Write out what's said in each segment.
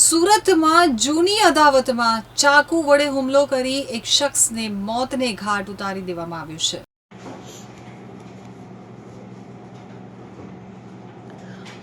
સુરતમાં જૂની અદાવતમાં ચાકુ વડે હુમલો કરી એક શખ્સને મોતને ઘાટ ઉતારી દેવામાં આવ્યું છે.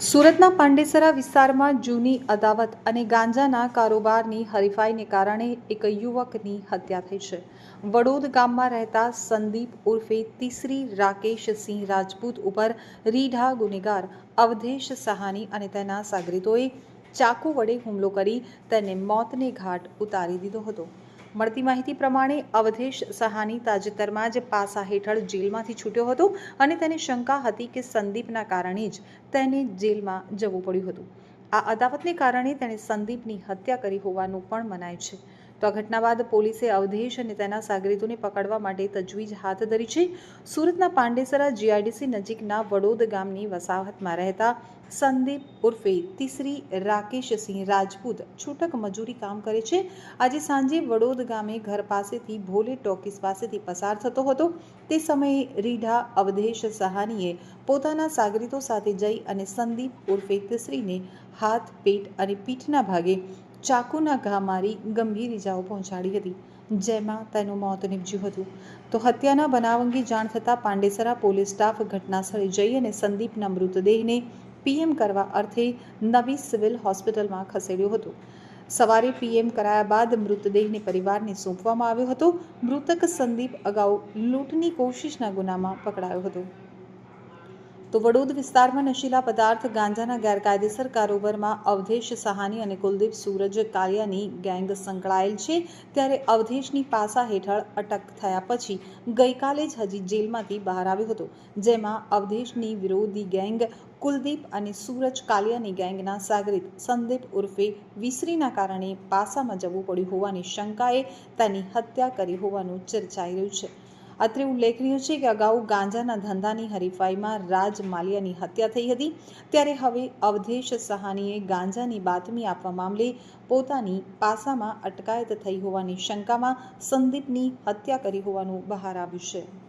સુરતના પાંડેસરા વિસ્તારમાં જૂની અદાવત અને ગાંજાના કારોબારની હરીફાઈને કારણે એક યુવકની હત્યા થઈ છે. વડોદ ગામમાં રહેતા સંદીપ ઉર્ફે તીસરી રાકેશ સિંહ રાજપૂત ઉપર રીઢા ગુનેગાર અવધેશ સહાની અને તેના સાગરીતોએ ચાકુ વડે હુમલો કરી તેને મોતને ઘાટ ઉતારી દીધો હતો. મળતી માહિતી પ્રમાણે અવધેશ સહાની તાજેતરમાં જ પાસા હેઠળ જેલમાંથી છૂટ્યો હતો અને તેને શંકા હતી કે સંદીપના કારણે જ તેને જેલમાં જવું પડ્યું હતું. આ અદાવતને કારણે તેણે સંદીપની હત્યા કરી હોવાનું પણ મનાય છે. તો આ ઘટના બાદ પોલીસે અવધેશ અને તેના સાગરીતોને પકડવા માટે તજવીજ હાથ ધરી છે. સુરતના પાંડેસરા જીઆઈડીસી નજીકના વડોદ ગામની વસાહતમાં રહેતા સંદીપ ઉર્ફે તીસરી રાકેશસિંહ રાજપૂત છૂટક મજૂરી કામ કરે છે. આજે સાંજે વડોદ ગામે ઘર પાસેથી ભોલે ટોકીસ પાસેથી પસાર થતો હતો. તે સમયે રીઢા અવધેશ સહાનીએ પોતાના સાગરીતો સાથે જઈ અને સંદીપ ઉર્ફે તીસરીને હાથ, પેટ અને પીઠના ભાગે ચાકુના ઘા મારી ગંભીર ઇજાઓ પહોંચાડી હતી, જેમાં તેનું મોત નીપજ્યું હતું. તો હત્યાના બનાવ અંગે જાણ થતાં પાંડેસરા પોલીસ સ્ટાફ ઘટનાસ્થળે જઈ અને સંદીપના મૃતદેહને પીએમ કરવા અર્થે નવી સિવિલ હોસ્પિટલમાં ખસેડ્યો હતો. સવારે પીએમ કરાયા બાદ મૃતદેહને પરિવારને સોંપવામાં આવ્યો હતો. મૃતક સંદીપ અગાઉ લૂંટની કોશિશના ગુનામાં પકડાયો હતો. તો વડોદ વિસ્તારમાં નશીલા પદાર્થ, ગાંજાના ગેરકાયદેસર કારોબારમાં અવધેશ સહાની અને કુલદીપ સૂરજ કાલિયાની ગેંગ સંકળાયેલ છે. ત્યારે અવધેશની પાસા હેઠળ અટક થયા પછી ગઈકાલે જ હજી જેલમાંથી બહાર આવ્યો હતો, જેમાં અવધેશની વિરોધી ગેંગ કુલદીપ અને સૂરજ કાલિયાની ગેંગના સાગરિત સંદીપ ઉર્ફે વિસરીના કારણે પાસામાં જવું પડ્યું હોવાની શંકાએ તેની હત્યા કરી હોવાનું ચર્ચાઈ રહ્યું છે. અત્રે ઉલ્લેખનીય છે કે અગાઉ ગાંજાના ધંધાની હરીફાઈમાં રાજ માલિયાની હત્યા થઈ હતી. ત્યારે હવે અવધેશ સહાનીએ ગાંજાની બાતમી આપવા મામલે પોતાની પાસામાં અટકાયત થઈ હોવાની શંકામાં સંદીપની હત્યા કરી હોવાનું બહાર આવ્યું છે.